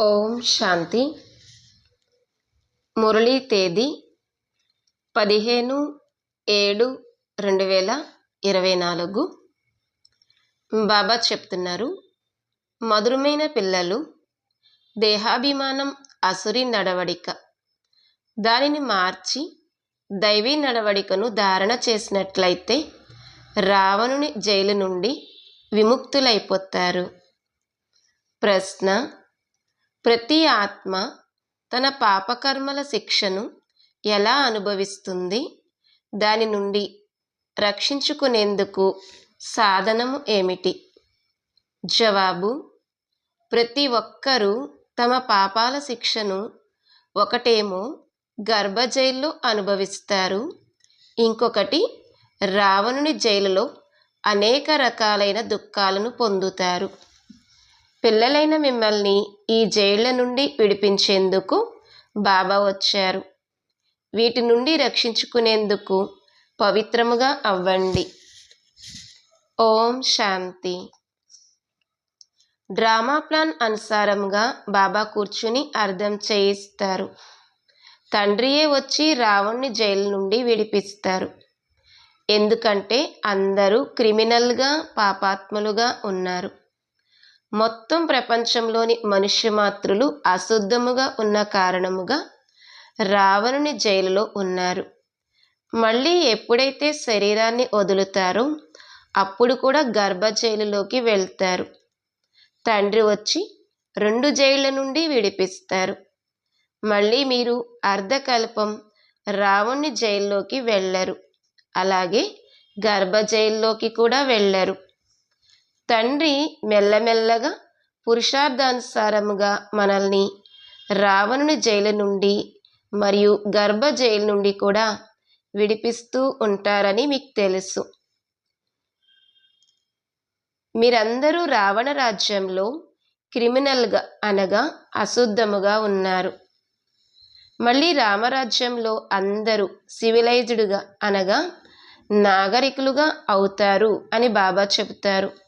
ఓం శాంతి. మురళీ తేదీ పదిహేను ఏడు రెండు వేల ఇరవై నాలుగు. బాబా చెప్తున్నారు మధురమైన పిల్లలు దేహాభిమానం అసురి నడవడిక. దానిని మార్చి దైవీ నడవడికను ధారణ చేసినట్లయితే రావణుని జైలు నుండి విముక్తులైపోతారు. ప్రశ్న ప్రతి ఆత్మ తన పాపకర్మల శిక్షను ఎలా అనుభవిస్తుంది? దాని నుండి రక్షించుకునేందుకు సాధనము ఏమిటి? జవాబు ప్రతి ఒక్కరూ తమ పాపాల శిక్షను ఒకటేమో గర్భ జైల్లో అనుభవిస్తారు. ఇంకొకటి రావణుని జైలులో అనేక రకాలైన దుఃఖాలను పొందుతారు. పిల్లలైన మిమ్మల్ని ఈ జైళ్ళ నుండి విడిపించేందుకు బాబా వచ్చారు. వీటి నుండి రక్షించుకునేందుకు పవిత్రముగా అవ్వండి. ఓం శాంతి. డ్రామా ప్లాన్ అనుసారంగా బాబా కూర్చుని అర్థం చేయిస్తారు. తండ్రియే వచ్చి రావణ్ణి జైలు నుండి విడిపిస్తారు. ఎందుకంటే అందరూ క్రిమినల్గా పాపాత్ములుగా ఉన్నారు. మొత్తం ప్రపంచంలోని మనుష్య మాత్రులు అశుద్ధముగా ఉన్న కారణముగా రావణుని జైలులో ఉన్నారు. మళ్ళీ ఎప్పుడైతే శరీరాన్ని వదులుతారో అప్పుడు కూడా గర్భ జైలులోకి వెళ్తారు. తండ్రి వచ్చి రెండు జైళ్ళ నుండి విడిపిస్తారు. మళ్ళీ మీరు అర్ధకల్పం రావణ్ణి జైల్లోకి వెళ్ళరు. అలాగే గర్భ జైల్లోకి కూడా వెళ్ళరు. తండ్రి మెల్లమెల్లగా పురుషార్థానుసారముగా మనల్ని రావణుని జైలు నుండి మరియు గర్భ జైలు నుండి కూడా విడిపిస్తూ ఉంటారని మీకు తెలుసు. మీరందరూ రావణ రాజ్యంలో క్రిమినల్గా అనగా అశుద్ధముగా ఉన్నారు. మళ్ళీ రామరాజ్యంలో అందరూ సివిలైజ్డ్గా అనగా నాగరికులుగా అవుతారు అని బాబా చెబుతారు.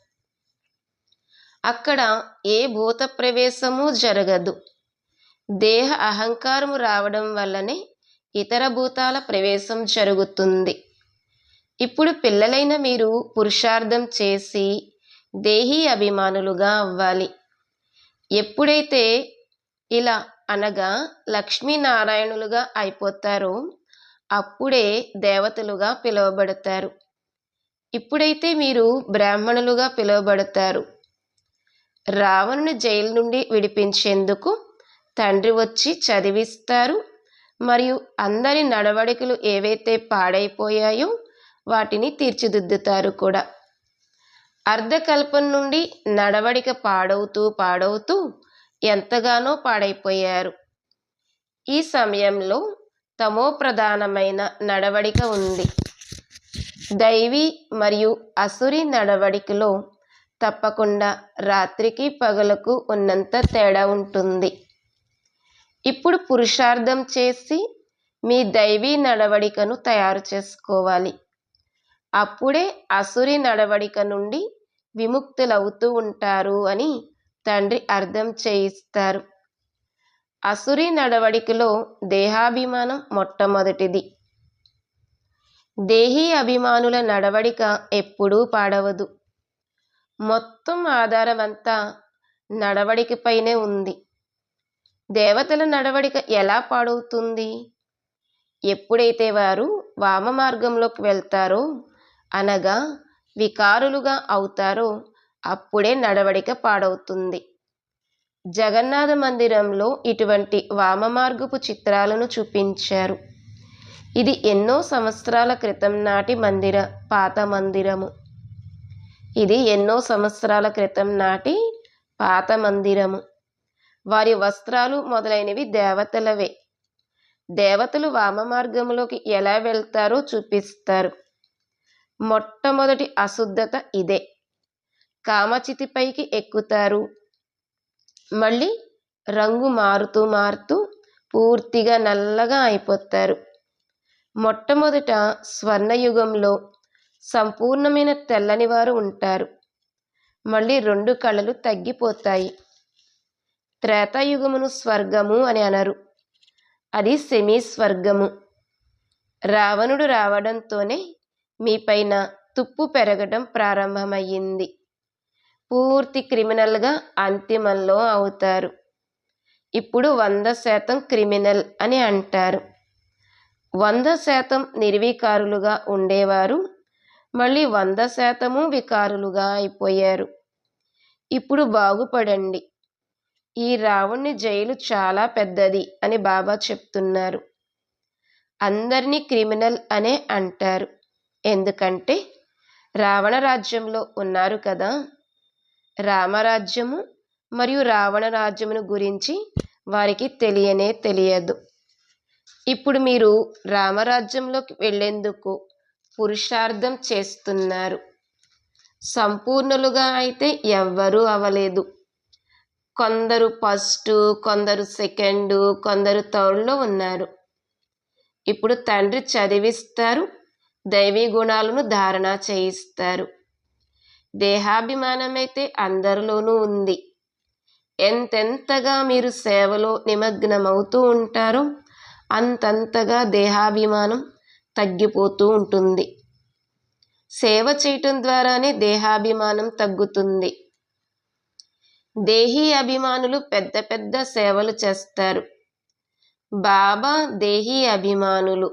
అక్కడ ఏ భూత ప్రవేశము జరగదు. దేహ అహంకారము రావడం వల్లనే ఇతర భూతాల ప్రవేశం జరుగుతుంది. ఇప్పుడు పిల్లలైన మీరు పురుషార్థం చేసి దేహీ అభిమానులుగా అవ్వాలి. ఎప్పుడైతే ఇలా అనగా లక్ష్మీనారాయణులుగా అయిపోతారో అప్పుడే దేవతలుగా పిలువబడతారు. ఇప్పుడైతే మీరు బ్రాహ్మణులుగా పిలువబడతారు. రావణుని జైలు నుండి విడిపించేందుకు తండ్రి వచ్చి చదివిస్తారు. మరియు అందరి నడవడికలు ఏవైతే పాడైపోయాయో వాటిని తీర్చిదిద్దుతారు కూడా. అర్ధకల్పం నుండి నడవడిక పాడవుతూ పాడవుతూ ఎంతగానో పాడైపోయారు. ఈ సమయంలో తమో ప్రధానమైన నడవడిక ఉంది. దైవీ మరియు అసురి నడవడికలో తప్పకుండా రాత్రికి పగలకు ఉన్నంత తేడా ఉంటుంది. ఇప్పుడు పురుషార్థం చేసి మీ దైవీ నడవడికను తయారు చేసుకోవాలి. అప్పుడే అసురి నడవడిక నుండి విముక్తులవుతూ ఉంటారు అని తండ్రి అర్థం చేయిస్తారు. అసురి నడవడికలో దేహాభిమానం మొట్టమొదటిది. దేహీ అభిమానుల నడవడిక ఎప్పుడూ పాడవదు. మొత్తం ఆధారం అంతా నడవడికపైనే ఉంది. దేవతల నడవడిక ఎలా పాడవుతుంది? ఎప్పుడైతే వారు వామ మార్గంలోకి వెళ్తారో అనగా వికారులుగా అవుతారో అప్పుడే నడవడిక పాడవుతుంది. జగన్నాథ మందిరంలో ఇటువంటి వామమార్గపు చిత్రాలను చూపించారు. ఇది ఎన్నో సంవత్సరాల క్రితం నాటి మందిర పాత మందిరము. ఇది ఎన్నో సంవత్సరాల క్రితం నాటి పాత మందిరము. వారి వస్త్రాలు మొదలైనవి దేవతలవే. దేవతలు వామ మార్గంలోకి ఎలా వెళ్తారో చూపిస్తారు. మొట్టమొదటి అశుద్ధత ఇదే. కామచితిపైకి ఎక్కుతారు. మళ్ళీ రంగు మారుతూ మారుతూ పూర్తిగా నల్లగా అయిపోతారు. మొట్టమొదట స్వర్ణయుగంలో సంపూర్ణమైన తెల్లని వారు ఉంటారు. మళ్ళీ రెండు కళలు తగ్గిపోతాయి. త్రేతాయుగమును స్వర్గము అని అనరు. అది సెమీ స్వర్గము రావణుడు రావడంతోనే మీపైన తుప్పు పెరగడం ప్రారంభమయ్యింది. పూర్తి క్రిమినల్గా అంతిమంలో అవుతారు. ఇప్పుడు వంద శాతం క్రిమినల్ అని అంటారు. వంద శాతం నిర్వికారులుగా ఉండేవారు మళ్ళీ వంద శాతము వికారులుగా అయిపోయారు. ఇప్పుడు బాగుపడండి. ఈ రావణ్ణి జైలు చాలా పెద్దది అని బాబా చెప్తున్నారు. అందరినీ క్రిమినల్ అనే అంటారు. ఎందుకంటే రావణ రాజ్యంలో ఉన్నారు కదా. రామరాజ్యము మరియు రావణ రాజ్యమును గురించి వారికి తెలియనే తెలియదు. ఇప్పుడు మీరు రామరాజ్యంలోకి వెళ్ళేందుకు పురుషార్థం చేస్తున్నారు. సంపూర్ణులుగా అయితే ఎవ్వరూ అవలేదు. కొందరు ఫస్ట్ కొందరు సెకండ్ కొందరు థర్డ్లో ఉన్నారు. ఇప్పుడు తండ్రి చదివిస్తారు దైవీ గుణాలను ధారణ చేయిస్తారు. దేహాభిమానమైతే అందరిలోనూ ఉంది. ఎంతెంతగా మీరు సేవలో నిమగ్నమవుతూ ఉంటారో అంతంతగా దేహాభిమానం తగ్గిపోతూ ఉంటుంది. సేవ చేయటం ద్వారానే దేహాభిమానం తగ్గుతుంది. దేహీ అభిమానులు పెద్ద పెద్ద సేవలు చేస్తారు. బాబా దేహీ అభిమానులు.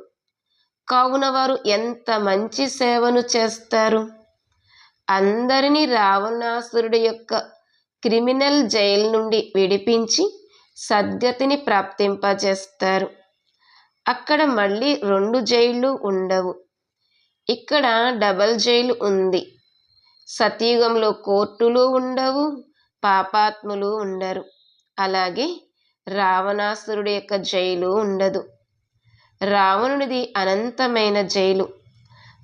కావున వారు ఎంత మంచి సేవను చేస్తారు? అందరినీ రావణాసురుడి యొక్క క్రిమినల్ జైలు నుండి విడిపించి సద్గతిని ప్రాప్తింపజేస్తారు. అక్కడ మళ్ళీ రెండు జైళ్ళు ఉండవు. ఇక్కడ డబల్ జైలు ఉంది. సతయుగంలో కోర్టులు ఉండవు పాపాత్ములు ఉండరు. అలాగే రావణాసురుడి యొక్క జైలు ఉండదు. రావణుడిది అనంతమైన జైలు.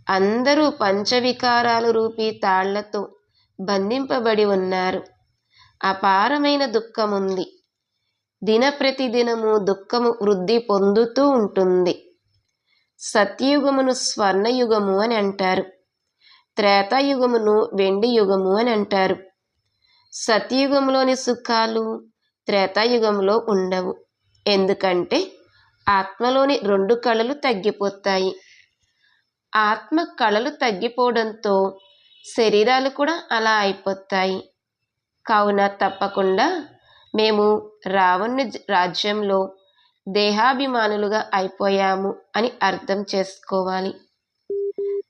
అందరూ పంచవికారాలు రూపీ తాళ్ళతో బంధింపబడి ఉన్నారు. అపారమైన దుఃఖముంది. దిన ప్రతిదినము దుఃఖము వృద్ధి పొందుతూ ఉంటుంది. సత్యయుగమును స్వర్ణయుగము అని అంటారు. త్రేతాయుగమును వెండి యుగము అని అంటారు. సత్యయుగంలోని సుఖాలు త్రేతాయుగంలో ఉండవు. ఎందుకంటే ఆత్మలోని రెండు కళలు తగ్గిపోతాయి. ఆత్మ కళలు తగ్గిపోవడంతో శరీరాలు కూడా అలా అయిపోతాయి. కావున తప్పకుండా మేము రావణుని రాజ్యంలో దేహాభిమానులుగా అయిపోయాము అని అర్థం చేసుకోవాలి.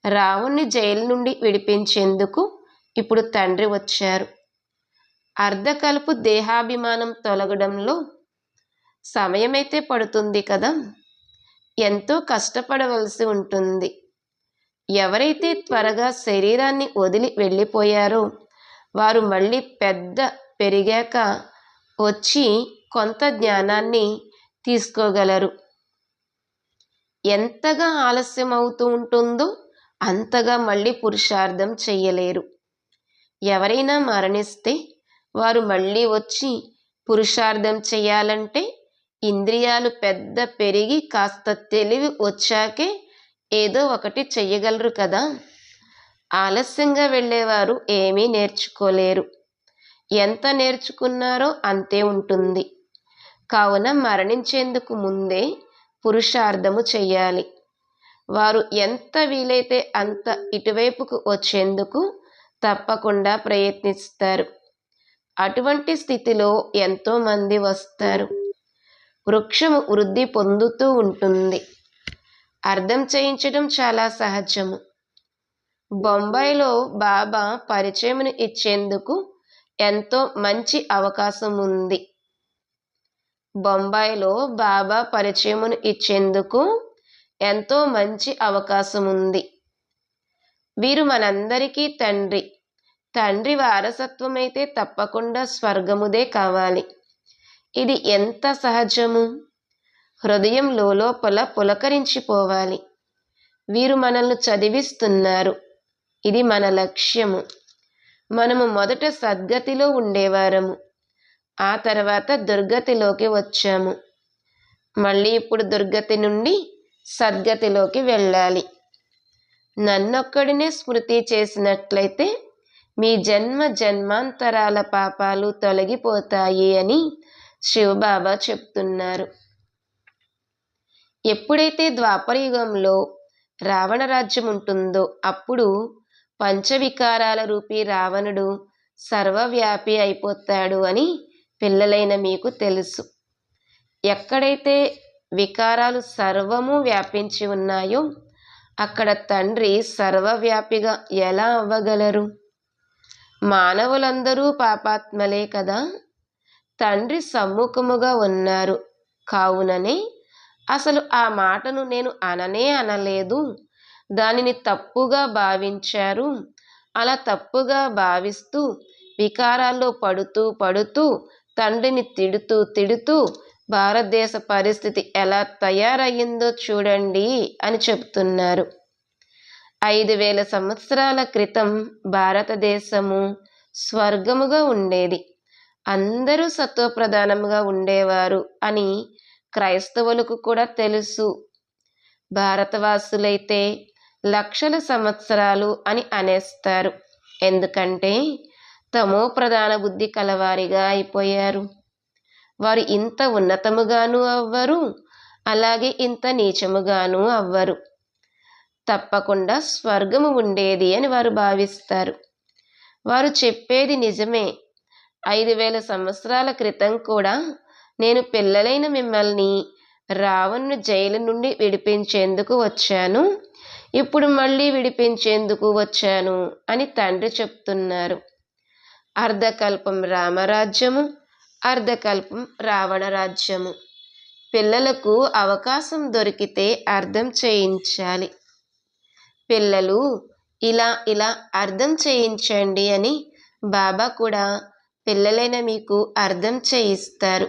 రావణ్ణి జైలు నుండి విడిపించేందుకు ఇప్పుడు తండ్రి వచ్చారు. అర్ధకలుపు దేహాభిమానం తొలగడంలో సమయమైతే పడుతుంది కదా? ఎంతో కష్టపడవలసి ఉంటుంది. ఎవరైతే త్వరగా శరీరాన్ని వదిలి వెళ్ళిపోయారో వారు మళ్ళీ పెద్ద పెరిగాక వచ్చి కొంత జ్ఞానాన్ని తీసుకోగలరు. ఎంతగా ఆలస్యం అవుతూ ఉంటుందో అంతగా మళ్ళీ పురుషార్థం చెయ్యలేరు. ఎవరైనా మరణిస్తే వారు మళ్ళీ వచ్చి పురుషార్థం చేయాలంటే ఇంద్రియాలు పెద్ద పెరిగి కాస్త తెలివి వచ్చాకే ఏదో ఒకటి చెయ్యగలరు కదా. ఆలస్యంగా వెళ్ళేవారు ఏమీ నేర్చుకోలేరు. ఎంత నేర్చుకున్నారో అంతే ఉంటుంది. కావున మరణించేందుకు ముందే పురుషార్థము చెయ్యాలి. వారు ఎంత వీలైతే అంత ఇటువైపుకు వచ్చేందుకు తప్పకుండా ప్రయత్నిస్తారు. అటువంటి స్థితిలో ఎంతోమంది వస్తారు. వృక్షము వృద్ధి పొందుతూ ఉంటుంది. అర్థం చేయించడం చాలా సహజము. బొంబాయిలో బాబా పరిచయమును ఇచ్చేందుకు ఎంతో మంచి అవకాశం ఉంది బొంబాయిలో బాబా పరిచయమును ఇచ్చేందుకు ఎంతో మంచి అవకాశం ఉంది వీరు మనందరికీ తండ్రి. తండ్రి వారసత్వం అయితే తప్పకుండా స్వర్గముదే కావాలి. ఇది ఎంత సహజము? హృదయం లోపల పులకరించిపోవాలి. వీరు మనల్ని చదివిస్తున్నారు. ఇది మన లక్ష్యము. మనము మొదట సద్గతిలో ఉండేవారము. ఆ తర్వాత దుర్గతిలోకి వచ్చాము. మళ్ళీ ఇప్పుడు దుర్గతి నుండి సద్గతిలోకి వెళ్ళాలి. నన్నొక్కడినే స్మృతి చేసినట్లయితే మీ జన్మ జన్మాంతరాల పాపాలు తొలగిపోతాయి అని శివబాబా చెప్తున్నారు. ఎప్పుడైతే ద్వాపరయుగంలో రావణ రాజ్యం ఉంటుందో అప్పుడు పంచవికారాల రూపీ రావణుడు సర్వవ్యాపి అయిపోతాడు అని పిల్లలైన మీకు తెలుసు. ఎక్కడైతే వికారాలు సర్వము వ్యాపించి ఉన్నాయో అక్కడ తండ్రి సర్వవ్యాపిగా ఎలా అవ్వగలరు? మానవులందరూ పాపాత్మలే కదా? తండ్రి సమ్ముఖముగా ఉన్నారు. కావుననే అసలు ఆ మాటను నేను అననే అనలేదు. దానిని తప్పుగా భావించారు. అలా తప్పుగా భావిస్తూ వికారాల్లో పడుతూ పడుతూ తండ్రిని తిడుతూ తిడుతూ భారతదేశ పరిస్థితి ఎలా తయారయ్యిందో చూడండి అని చెప్తున్నారు ఐదు వేల సంవత్సరాల క్రితం భారతదేశము స్వర్గముగా ఉండేది. అందరూ సత్వప్రధానముగా ఉండేవారు అని క్రైస్తవులకు కూడా తెలుసు. భారతవాసులైతే లక్షల సంవత్సరాలు అని అనేస్తారు. ఎందుకంటే తమో ప్రధాన బుద్ధి కలవారిగా అయిపోయారు. వారు ఇంత ఉన్నతముగాను అవ్వరు అలాగే ఇంత నీచముగాను అవ్వరు. తప్పకుండా స్వర్గము ఉండేది అని వారు భావిస్తారు. వారు చెప్పేది నిజమే. ఐదు వేల సంవత్సరాల క్రితం కూడా నేను పిల్లలైన మిమ్మల్ని రావణ్ణి జైలు నుండి విడిపించేందుకు వచ్చాను. ఇప్పుడు మళ్ళీ విడిపించేందుకు వచ్చాను అని తండ్రి చెప్తున్నారు. అర్ధకల్పం రామరాజ్యము అర్ధకల్పం రావణ రాజ్యము పిల్లలకు అవకాశం దొరికితే అర్థం చేయించాలి. పిల్లలు ఇలా ఇలా అర్థం చేయించండి అని బాబా కూడా పిల్లలైన మీకు అర్థం చేయిస్తారు.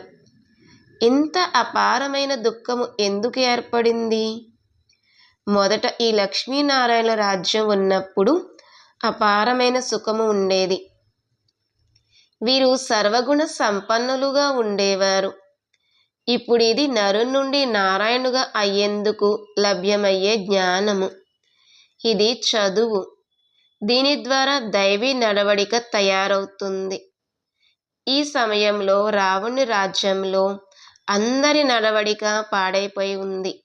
ఇంత అపారమైన దుఃఖము ఎందుకు ఏర్పడింది? మొదట ఈ లక్ష్మీనారాయణ రాజ్యం ఉన్నప్పుడు అపారమైన సుఖము ఉండేది. వీరు సర్వగుణ సంపన్నులుగా ఉండేవారు. ఇప్పుడు ఇది నరు నుండి నారాయణుగా అయ్యేందుకు లభ్యమయ్యే జ్ఞానము. ఇది చదువు. దీని ద్వారా దైవీ నడవడిక తయారవుతుంది. ఈ సమయంలో రావణుని రాజ్యంలో అందరి నడవడిక పాడైపోయి ఉంది.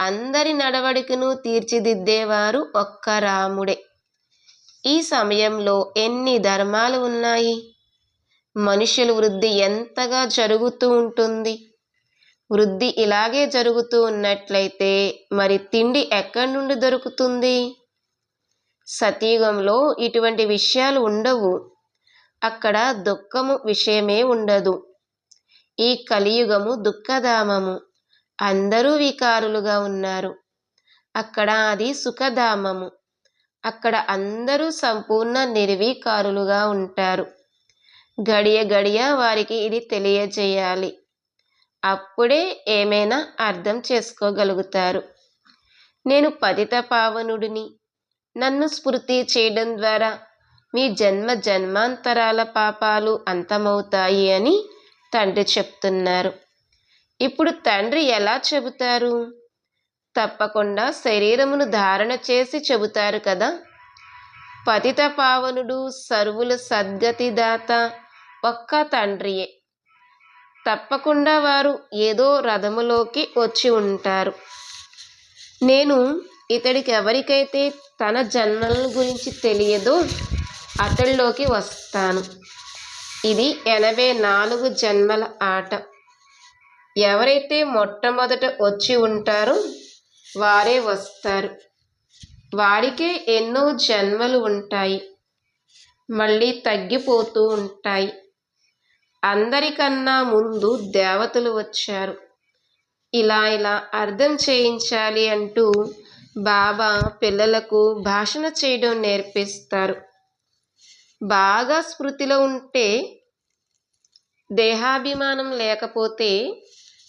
అందరి నడవడికను తీర్చిదిద్దేవారు ఒక్క రాముడే. ఈ సమయంలో ఎన్ని ధర్మాలు ఉన్నాయి? మనుషుల వృద్ధి ఎంతగా జరుగుతూ ఉంటుంది? వృద్ధి ఇలాగే జరుగుతూ ఉన్నట్లయితే మరి తిండి ఎక్కడి నుండి దొరుకుతుంది? సతీయుగంలో ఇటువంటి విషయాలు ఉండవు. అక్కడ దుఃఖము విషయమే ఉండదు. ఈ కలియుగము దుఃఖధామము. అందరూ వికారులుగా ఉన్నారు. అక్కడ అది సుఖధామము. అక్కడ అందరూ సంపూర్ణ నిర్వీకారులుగా ఉంటారు. గడియ గడియ వారికి ఇది తెలియజేయాలి. అప్పుడే ఏమైనా అర్థం చేసుకోగలుగుతారు. నేను పతిత పావనుడిని. నన్ను స్మృతి చేయడం ద్వారా మీ జన్మ జన్మాంతరాల పాపాలు అంతమవుతాయి అని తండ్రి చెప్తున్నారు. ఇప్పుడు తండ్రి ఎలా చెబుతారు? తప్పకుండా శరీరమును ధారణ చేసి చెబుతారు కదా. పతిత పావనుడు సర్వుల సద్గతిదాత ఒక్క తండ్రియే. తప్పకుండా వారు ఏదో రథములోకి వచ్చి ఉంటారు. నేను ఇతడికి ఎవరికైతే తన జన్మల గురించి తెలియదో అతడిలోకి వస్తాను. ఇది ఎనభై నాలుగు జన్మల ఆట. ఎవరైతే మొట్టమొదట వచ్చి ఉంటారో వారే వస్తారు. వారికే ఎన్నో జన్మలు ఉంటాయి. మళ్ళీ తగ్గిపోతూ ఉంటాయి. అందరికన్నా ముందు దేవతలు వచ్చారు. ఇలా ఇలా అర్థం చేయించాలి అంటూ బాబా పిల్లలకు భాషణ చేయడం నేర్పిస్తారు. బాగా స్మృతిలో ఉంటే దేహాభిమానం లేకపోతే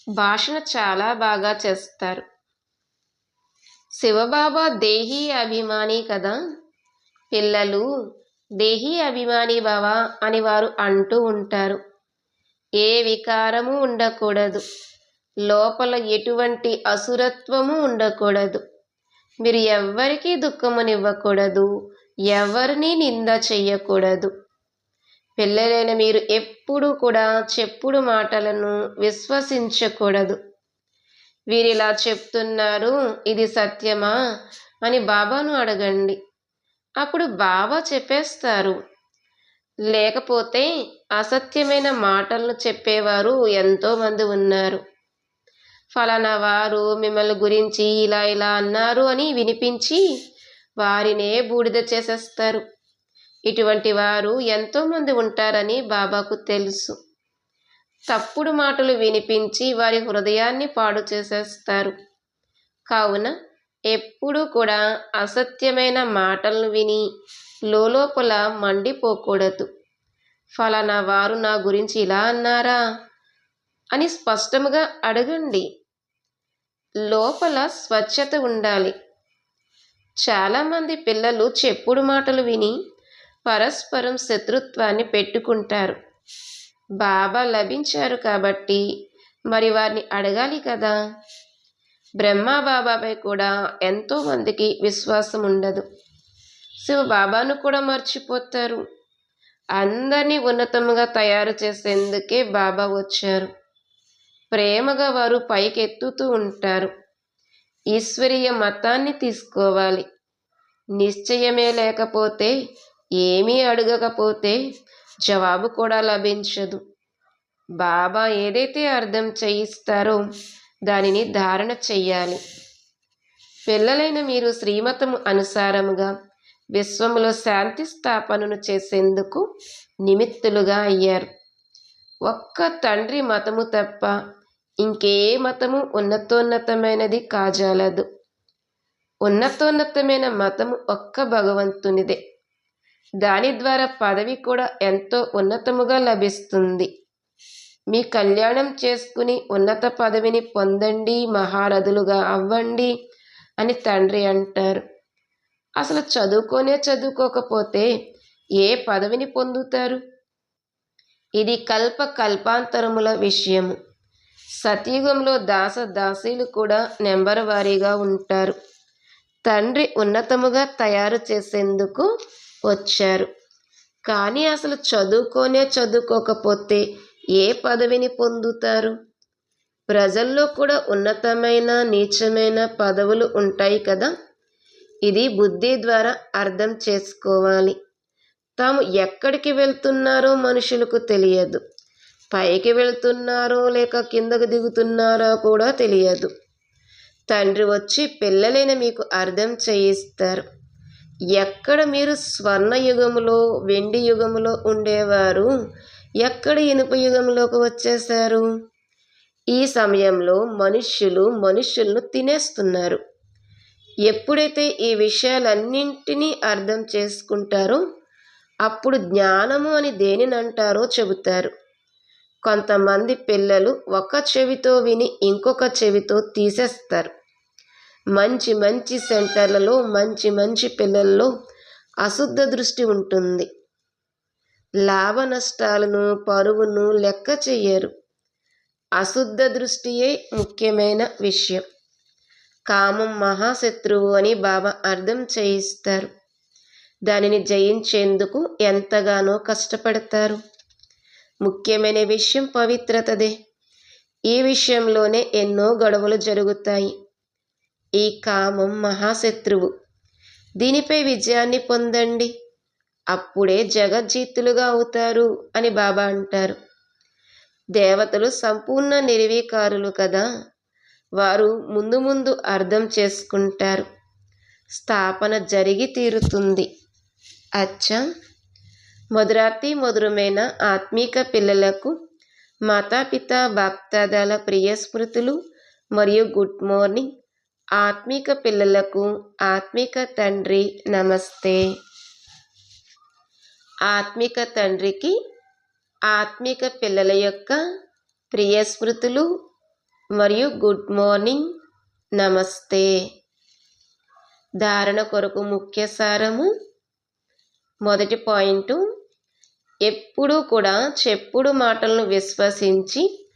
భాషను చాలా బాగా చేస్తారు. శివబాబా దేహీ అభిమాని కదా? పిల్లలు దేహీ అభిమాని బావా అని వారు అంటూ ఉంటారు. ఏ వికారము ఉండకూడదు. లోపల ఎటువంటి అసురత్వము ఉండకూడదు. మీరు ఎవ్వరికీ దుఃఖమునివ్వకూడదు. ఎవరిని నింద చెయ్యకూడదు. పిల్లలైన మీరు ఎప్పుడూ కూడా చెప్పుడు మాటలను విశ్వసించకూడదు. వీరిలా చెప్తున్నారు ఇది సత్యమా? అని బాబాను అడగండి. అప్పుడు బాబా చెప్పేస్తారు లేకపోతే అసత్యమైన మాటలను చెప్పేవారు ఎంతోమంది ఉన్నారు. ఫలానా వారు మిమ్మల్ని గురించి ఇలా ఇలా అన్నారు అని వినిపించి వారినే బూడిద చేసేస్తారు. ఇటువంటి వారు ఎంతోమంది ఉంటారని బాబాకు తెలుసు. తప్పుడు మాటలు వినిపించి వారి హృదయాన్ని పాడు చేసేస్తారు. కావున ఎప్పుడూ కూడా అసత్యమైన మాటలను విని లోపల మండిపోకూడదు. ఫలానా వారు నా గురించి ఇలా అన్నారా? అని స్పష్టముగా అడగండి. లోపల స్వచ్ఛత ఉండాలి. చాలామంది పిల్లలు చెప్పుడు మాటలు విని పరస్పరం శత్రుత్వాన్ని పెట్టుకుంటారు. బాబా లభించారు కాబట్టి మరి వారిని అడగాలి కదా? బ్రహ్మా బాబాపై కూడా ఎంతోమందికి విశ్వాసం ఉండదు. శివ బాబాను కూడా మర్చిపోతారు. అందరినీ ఉన్నతముగా తయారు చేసేందుకే బాబా వచ్చారు. ప్రేమగా వారు పైకెత్తుతూ ఉంటారు. ఈశ్వరీయ మతాన్ని తీసుకోవాలి. నిశ్చయమే లేకపోతే ఏమీ అడగకపోతే జవాబు కూడా లభించదు. బాబా ఏదైతే అర్థం చేయిస్తారో దానిని ధారణ చెయ్యాలి. పిల్లలైన మీరు శ్రీమతము అనుసారముగా విశ్వములో శాంతి స్థాపనను చేసేందుకు నిమిత్తులుగా అయ్యారు. ఒక్క తండ్రి మతము తప్ప ఇంకే మతము ఉన్నతోన్నతమైనది కాజాలదు. ఉన్నతోన్నతమైన మతము ఒక్క భగవంతునిదే. దాని ద్వారా పదవి కూడా ఎంతో ఉన్నతముగా లభిస్తుంది. మీ కళ్యాణం చేసుకుని ఉన్నత పదవిని పొందండి మహారథులుగా అవ్వండి అని తండ్రి అంటారు. అసలు చదువుకోనే చదువుకోకపోతే ఏ పదవిని పొందుతారు? ఇది కల్ప కల్పాంతరముల విషయము. సతయుగంలో దాస దాసీలు కూడా నెంబర్ వారీగా ఉంటారు. తండ్రి ఉన్నతముగా తయారు చేసేందుకు వచ్చారు. కానీ అసలు చదువుకోనే చదువుకోకపోతే ఏ పదవిని పొందుతారు? ప్రజల్లో కూడా ఉన్నతమైన నీచమైన పదవులు ఉంటాయి కదా? ఇది బుద్ధి ద్వారా అర్థం చేసుకోవాలి. తాము ఎక్కడికి వెళ్తున్నారో మనుషులకు తెలియదు. పైకి వెళ్తున్నారో లేక కిందకు దిగుతున్నారో కూడా తెలియదు. తండ్రి వచ్చి పిల్లలైన మీకు అర్థం చేయిస్తారు. ఎక్కడ మీరు స్వర్ణ యుగములో వెండి యుగములో ఉండేవారు? ఎక్కడ ఇనుప యుగంలోకి వచ్చేశారు? ఈ సమయంలో మనుష్యులు మనుష్యులను తినేస్తున్నారు. ఎప్పుడైతే ఈ విషయాలన్నింటినీ అర్థం చేసుకుంటారో అప్పుడు జ్ఞానము అని దేనిని అంటారో చెబుతారు. కొంతమంది పిల్లలు ఒక చెవితో విని ఇంకొక చెవితో తీసేస్తారు. మంచి మంచి సెంటర్లలో మంచి మంచి పిల్లల్లో అశుద్ధ దృష్టి ఉంటుంది. లాభ నష్టాలను పరువును లెక్క చెయ్యరు. అశుద్ధ దృష్టియే ముఖ్యమైన విషయం. కామం మహాశత్రువు అని బాబా అర్థం చేయిస్తారు. దానిని జయించేందుకు ఎంతగానో కష్టపడతారు. ముఖ్యమైన విషయం పవిత్రతదే. ఈ విషయంలోనే ఎన్నో గొడవలు జరుగుతాయి. ఈ కామం మహాశత్రువు. దీనిపై విజయాన్ని పొందండి. అప్పుడే జగజ్జీతులుగా అవుతారు అని బాబా అంటారు. దేవతలు సంపూర్ణ నిర్వీకారులు కదా. వారు ముందు ముందు అర్థం చేసుకుంటారు. స్థాపన జరిగి తీరుతుంది. అచ్చా! మధురాతి మధురమైన ఆత్మీక పిల్లలకు మాతాపిత బాప్తాదాల ప్రియ స్మృతులు మరియు గుడ్ మార్నింగ్. ఆత్మిక పిల్లలకు ఆత్మిక తండ్రి నమస్తే. ఆత్మిక తండ్రికి ఆత్మిక పిల్లల యొక్క ప్రియ స్మృతులు మరియు గుడ్ మార్నింగ్ నమస్తే. ధారణ కొరకు ముఖ్య సారము మొదటి పాయింట్ ఎప్పుడూ కూడా చెప్పుడు మాటలను విశ్వసించి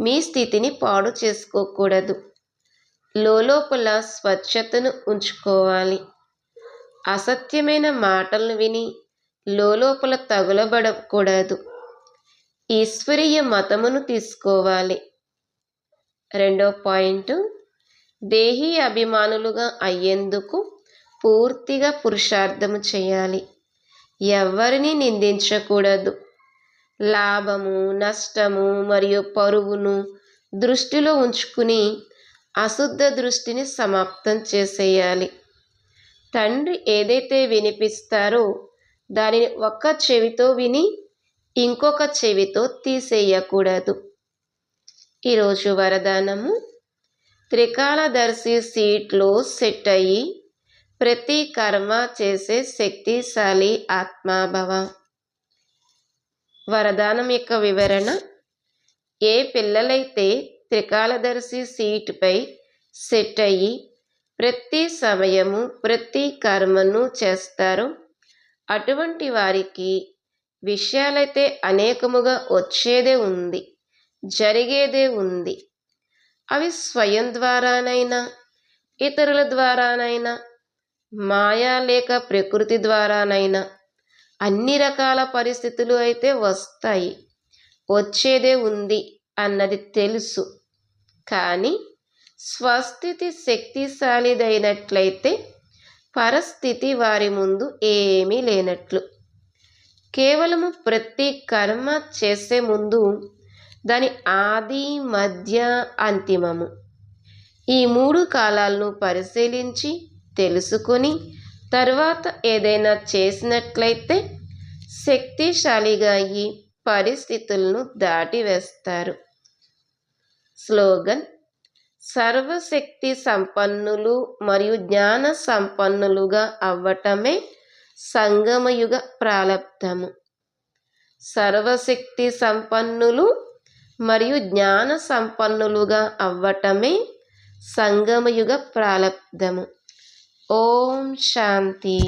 మీ స్థితిని పాడు చేసుకోకూడదు. లోపల స్వచ్ఛతను ఉంచుకోవాలి. అసత్యమైన మాటలను విని లోపల తగులబడకూడదు. ఈశ్వరీయ మతమును తీసుకోవాలి. రెండో పాయింట్ దేహీ అభిమానులుగా అయ్యేందుకు పూర్తిగా పురుషార్థము చేయాలి. ఎవరిని నిందించకూడదు. లాభము నష్టము మరియు పరువును దృష్టిలో ఉంచుకుని అశుద్ధ దృష్టిని సమాప్తం చేసేయాలి. తండ్రి ఏదైతే వినిపిస్తారో దానిని ఒక్క చెవితో విని ఇంకొక చెవితో తీసేయకూడదు. ఈరోజు వరదానము. త్రికాలదర్శి సీట్లో సెట్ అయ్యి ప్రతి కర్మ చేసే శక్తిశాలి ఆత్మాభవ. వరదానం యొక్క వివరణ ఏ పిల్లలైతే త్రికాలదర్శి సీటుపై సెట్ అయ్యి ప్రతి సమయము ప్రతి కర్మను చేస్తారు. అటువంటి వారికి విషయాలైతే అనేకముగా వచ్చేదే ఉంది జరిగేదే ఉంది. అవి స్వయం ద్వారానైనా ఇతరుల ద్వారానైనా మాయా లేక ప్రకృతి ద్వారానైనా అన్ని రకాల పరిస్థితులు అయితే వస్తాయి వచ్చేదే ఉంది అన్నది తెలుసు. కానీ స్వస్థితి శక్తిశాలిదైనట్లయితే పరిస్థితి వారి ముందు ఏమీ లేనట్లు. కేవలము ప్రతి కర్మ చేసే ముందు దాని ఆది మధ్య అంతిమము ఈ మూడు కాలాలను పరిశీలించి తెలుసుకొని తర్వాత ఏదైనా చేసినట్లయితే శక్తిశాలిగా అయ్యి పరిస్థితులను దాటివేస్తారు. స్లోగన్. సర్వశక్తి సంపన్నులు మరియు జ్ఞాన సంపన్నులుగా అవ్వటమే సంగమయుగ ప్రాలబ్ధము. సర్వశక్తి సంపన్నులు మరియు జ్ఞాన సంపన్నులుగా అవ్వటమే సంగమయుగ ప్రాలబ్ధము. ఓం శాంతి.